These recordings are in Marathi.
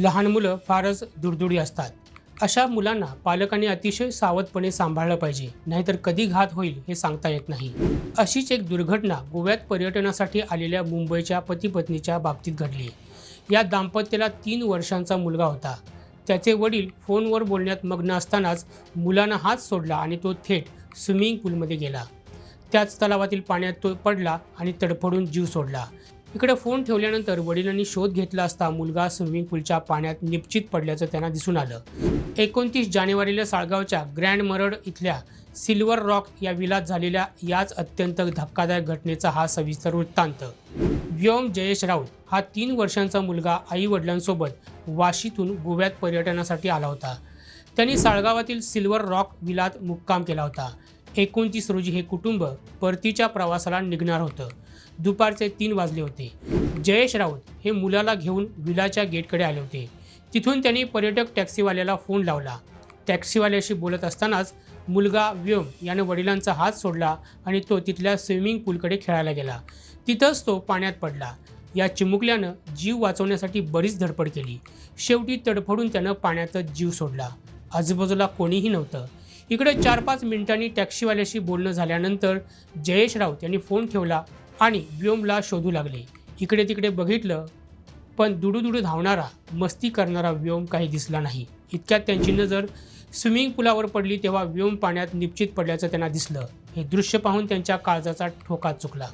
लहान मुलं फारच दुडदुडी असतात. अशा मुलांना पालकांनी अतिशय सावधपणे सांभाळलं पाहिजे नाहीतर कधी घात होईल हे सांगता येत नाही. अशीच एक दुर्घटना गोव्यात पर्यटनासाठी आलेल्या मुंबईच्या पती पत्नीच्या बाबतीत घडली. या दाम्पत्याला तीन वर्षांचा मुलगा होता. त्याचे वडील फोनवर बोलण्यात मग्न असतानाच मुलानं हात सोडला आणि तो थेट स्विमिंग पूलमध्ये गेला. त्याच तलावातील पाण्यात तो पडला आणि तडफडून जीव सोडला. इकडे फोन ठेवल्यानंतर वडिलांनी शोध घेतला असता मुलगा स्विमिंग पूलच्या पाण्यात निश्चित पडल्याचं त्यांना दिसून आलं. एकोणतीस जानेवारीला साळगावच्या ग्रँड मरड इथल्या सिल्वर रॉक या विलात झालेल्या याच अत्यंत धक्कादायक घटनेचा हा सविस्तर वृत्तांत. व्योम जयेश राऊत हा तीन वर्षांचा मुलगा आई वडिलांसोबत वाशीतून गोव्यात पर्यटनासाठी आला होता. त्यांनी साळगावातील सिल्वर रॉक विलात मुक्काम केला होता. एकोणतीस रोजी हे कुटुंब परतीच्या प्रवासाला निघणार होतं. दुपारचे तीन वाजले होते. जयेश राऊत हे मुलाला घेऊन विलाच्या गेटकडे आले होते. तिथून त्यांनी पर्यटक टॅक्सीवाल्याला फोन लावला. टॅक्सीवाल्याशी बोलत असतानाच मुलगा व्योम याने वडिलांचा हात सोडला आणि तो तिथल्या स्विमिंग पूलकडे खेळायला गेला. तिथंच तो पाण्यात पडला. या चिमुकल्यानं जीव वाचवण्यासाठी बरीच धडपड केली. शेवटी तडफडून त्यानं पाण्यातच जीव सोडला. आजूबाजूला कोणीही नव्हतं. इकडे चार पाच मिनिटांनी टॅक्सीवाल्याशी बोलणं झाल्यानंतर जयेश राऊत यांनी फोन ठेवला आणि व्योमला शोधू लागले. इकडे तिकडे बघितलं पण दुडूदुडू धावणारा मस्ती करणारा व्योम काही दिसला नाही. इतक्यात त्यांची नजर स्विमिंग पुलावर पडली तेव्हा व्योम पाण्यात निश्चित पडल्याचं त्यांना दिसलं. हे दृश्य पाहून त्यांच्या काळजाचा ठोका चुकला.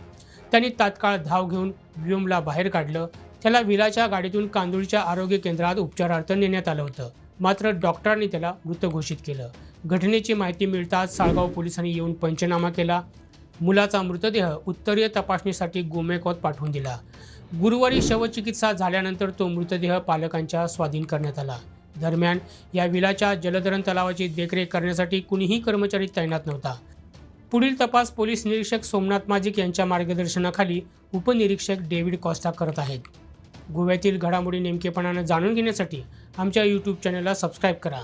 त्यांनी तात्काळ धाव घेऊन व्योमला बाहेर काढलं. त्याला विलाच्या गाडीतून कांदुळीच्या आरोग्य केंद्रात उपचारार्थ नेण्यात आलं होतं. मात्र डॉक्टरांनी त्याला मृत घोषित केलं. घटनेची माहिती मिळताच साळगाव पोलिसांनी येऊन पंचनामा केला. मुलाचा मृतदेह उत्तरीय तपासणीसाठी गोमेकॉत पाठवून दिला. गुरुवारी शवचिकित्सा झाल्यानंतर तो मृतदेह पालकांच्या स्वाधीन करण्यात आला. दरम्यान या विलाच्या जलधरण तलावाची देखरेख करण्यासाठी कुणीही कर्मचारी तैनात नव्हता. पुढील तपास पोलीस निरीक्षक सोमनाथ माजिक यांच्या मार्गदर्शनाखाली उपनिरीक्षक डेव्हिड कॉस्टा करत आहेत. गोव्यातील घडामोडी नेमकेपणानं जाणून घेण्यासाठी आमच्या यूट्यूब चॅनलला सबस्क्राईब करा.